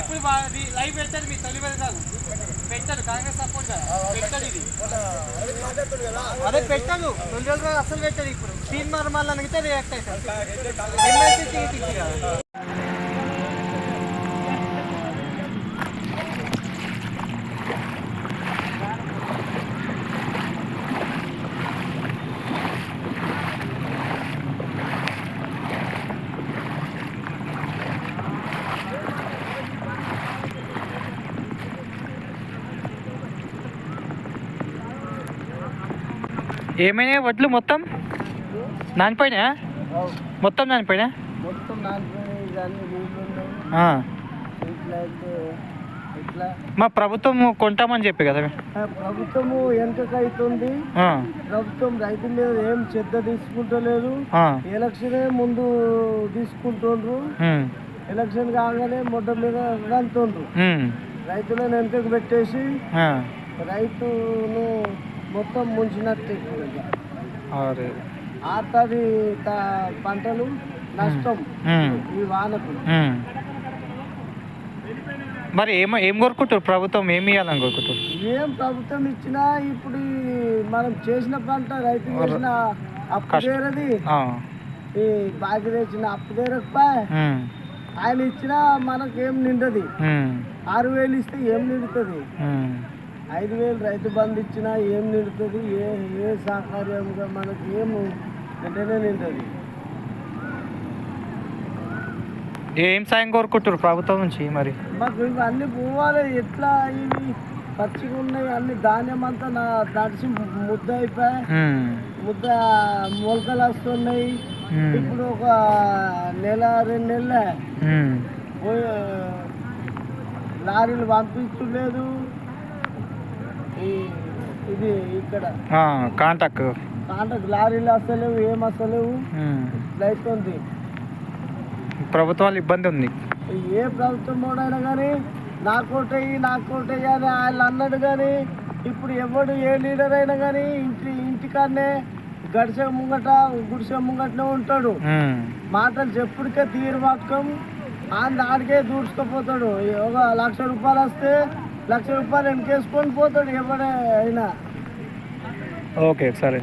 ఇప్పుడు లైవ్ పెట్టాను మీ తెలియదు కాదు పెట్టాను కాంగ్రెస్ సపోర్ట్ కదా ఇది. అదే పెట్టాను. రెండు రోజులు అసలు పెట్టాను ఇప్పుడు. సీన్ మరి మళ్ళీ అడిగితే రియాక్ట్ అవుతాను ఏమైనా వడ్లు మొత్తం? నానిపోయినా? మొత్తం నానిపోయినా మా ప్రభుత్వం కొంటామని చెప్పి కదా. ప్రభుత్వము వెనుకకైతుంది. ప్రభుత్వం రైతు మీద ఏం శ్రద్ధ తీసుకుంటలేదు. ఎలక్షనే ముందు తీసుకుంటుండ్రు. ఎలక్షన్ కాగానే మొట్ట మీద అంటుండ్రు ఉమ్, రైతులను వెనుకకు పెట్టేసి రైతును మొత్తం ముంచినట్టు. అరే, త- పంటలు నష్టం ఈ వానకు. మరి ఏం ఏం కోరుకుంటారు ప్రభుత్వం ఏమి ఇవ్వాలని కోరుకుంటారు ఏం ప్రభుత్వం ఇచ్చినా ఇప్పుడు మనం చేసిన పంట రైతు చేసిన అప్పు కష్టం. తీరది ఆ, ఈ బాకి తెచ్చిన అప్పు ఆయన ఇచ్చినా మనకు ఏం నిండది ఆరు వేలు ఇస్తే ఏం నిండుతుంది. ఐదు వేలు రైతు బంధు ఇచ్చినా ఏం నిండుతుంది? ఏ ఏ సహకార్యంగా మనకి ఏం నిండనే నిండది ఏం సాయం కోరుకుంటారు ప్రభుత్వం నుంచి మరి? మాకు ఇవన్నీ పోవాలి. ఎట్లా ఇవి? పచ్చిగా ఉన్నాయి అన్ని ధాన్యం అంతా నా తడిసి ముద్ద అయిపోయి ముద్ద మొలకలు వస్తున్నాయి. ఇప్పుడు ఒక నెల రెండు నెలల. లారీలు పంపించలేదు. ఇది ఇక్కడ. కాంటాక్ట్. కాంటాక్ట్. లారీలు వస్తలేవు ఏం వస్తలేవు. ఇట్లా అవుతుంది ప్రభుత్వాలు ఇబ్బంది ఉంది. ఏ ప్రభుత్వం వాడైనా కానీ నా కోటయ్యి నా కోటయ్యి అని వాళ్ళు అన్నాడు కానీ ఇప్పుడు ఎవడు ఏ లీడర్ అయినా కానీ ఇంటి ఇంటికాడనే గడిసె ముంగట గుడిసె ముంగటనే ఉంటాడు. మాటలు చెప్పుడికే తీరు పట్టుకోం ఆయన ఆడికే దూడ్చుకుపోతాడు. ఒక లక్ష రూపాయలు వస్తే లక్ష రూపాయలు వెనకేసుకొని పోతాడు ఎవడే అయినా ओके सर